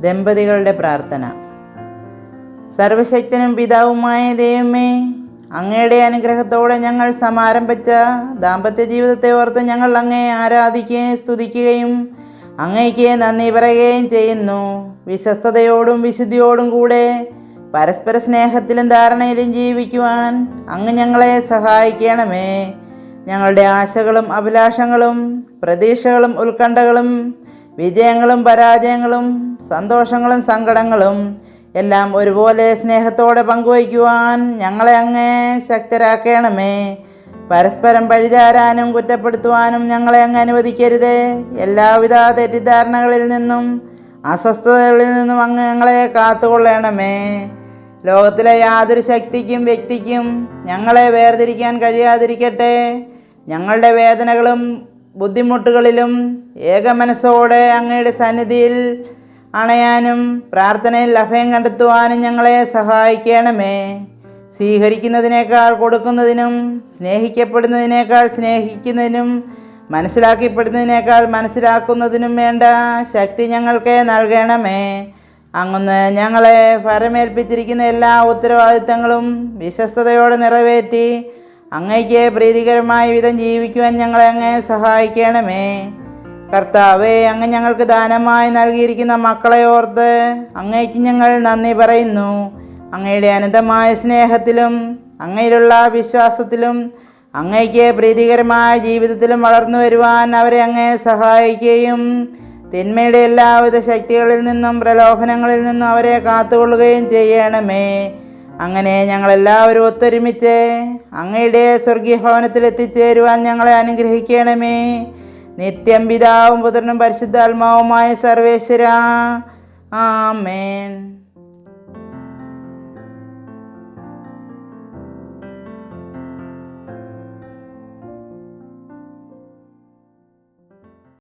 ദമ്പതികളുടെ പ്രാർത്ഥന. സർവശക്തനും പിതാവുമായ ദൈവമേ അങ്ങയുടെ അനുഗ്രഹത്തോടെ ഞങ്ങൾ സമാരംഭിച്ച ദാമ്പത്യ ജീവിതത്തെ ഓർത്ത് ഞങ്ങൾ അങ്ങയെ ആരാധിക്കുകയും സ്തുതിക്കുകയും അങ്ങയ്ക്ക് നന്ദി പറയുകയും ചെയ്യുന്നു. വിശ്വസ്തയോടും വിശുദ്ധിയോടും കൂടെ പരസ്പര സ്നേഹത്തിലും ധാരണയിലും ജീവിക്കുവാൻ അങ്ങ് ഞങ്ങളെ സഹായിക്കണമേ. ഞങ്ങളുടെ ആശകളും അഭിലാഷങ്ങളും പ്രതീക്ഷകളും ഉത്കണ്ഠകളും വിജയങ്ങളും പരാജയങ്ങളും സന്തോഷങ്ങളും സങ്കടങ്ങളും എല്ലാം ഒരുപോലെ സ്നേഹത്തോടെ പങ്കുവയ്ക്കുവാൻ ഞങ്ങളെ അങ്ങേ ശക്തരാക്കണമേ. പരസ്പരം പഴിചാരാനും കുറ്റപ്പെടുത്തുവാനും ഞങ്ങളെ അങ്ങ് അനുവദിക്കരുതേ. എല്ലാവിധ തെറ്റിദ്ധാരണകളിൽ നിന്നും അസ്വസ്ഥതകളിൽ നിന്നും അങ്ങ് ഞങ്ങളെ കാത്തുകൊള്ളണമേ. ലോകത്തിലെ യാതൊരു ശക്തിക്കും വ്യക്തിക്കും ഞങ്ങളെ വേർതിരിക്കാൻ കഴിയാതിരിക്കട്ടെ. ഞങ്ങളുടെ വേദനകളും ബുദ്ധിമുട്ടുകളിലും ഏകമനസ്സോടെ അങ്ങയുടെ സന്നിധിയിൽ അണയാനും പ്രാർത്ഥനയിൽ അഭയം കണ്ടെത്തുവാനും ഞങ്ങളെ സഹായിക്കണമേ. സ്വീകരിക്കുന്നതിനേക്കാൾ കൊടുക്കുന്നതിനും സ്നേഹിക്കപ്പെടുന്നതിനേക്കാൾ സ്നേഹിക്കുന്നതിനും മനസ്സിലാക്കിപ്പെടുന്നതിനേക്കാൾ മനസ്സിലാക്കുന്നതിനും വേണ്ട ശക്തി ഞങ്ങൾക്ക് നൽകണമേ. അങ്ങൊന്ന് ഞങ്ങളെ ഫരമേൽപ്പിച്ചിരിക്കുന്ന എല്ലാ ഉത്തരവാദിത്തങ്ങളും വിശ്വസ്തയോടെ നിറവേറ്റി അങ്ങയ്ക്ക് പ്രീതികരമായ വിധം ജീവിക്കുവാൻ ഞങ്ങളെ അങ്ങേ സഹായിക്കണമേ. കർത്താവേ അങ്ങ് ഞങ്ങൾക്ക് ദാനമായി നൽകിയിരിക്കുന്ന മക്കളെ ഓർത്ത് അങ്ങയ്ക്ക് ഞങ്ങൾ നന്ദി പറയുന്നു. അങ്ങയുടെ അനന്തമായ സ്നേഹത്തിലും അങ്ങയിലുള്ള വിശ്വാസത്തിലും അങ്ങയ്ക്ക് പ്രീതികരമായ ജീവിതത്തിലും വളർന്നു വരുവാൻ അവരെ അങ്ങേ സഹായിക്കുകയും തിന്മയുടെ എല്ലാവിധ ശക്തികളിൽ നിന്നും പ്രലോഭനങ്ങളിൽ നിന്നും അവരെ കാത്തുകൊള്ളുകയും ചെയ്യണമേ. അങ്ങനെ ഞങ്ങളെല്ലാവരും ഒത്തൊരുമിച്ച് അങ്ങയുടെ സ്വർഗീയ ഭവനത്തിൽ എത്തിച്ചേരുവാൻ ഞങ്ങളെ അനുഗ്രഹിക്കണമേ. നിത്യം പിതാവും പുത്രനും പരിശുദ്ധാത്മാവുമായ സർവേശ്വര. ആമേൻ.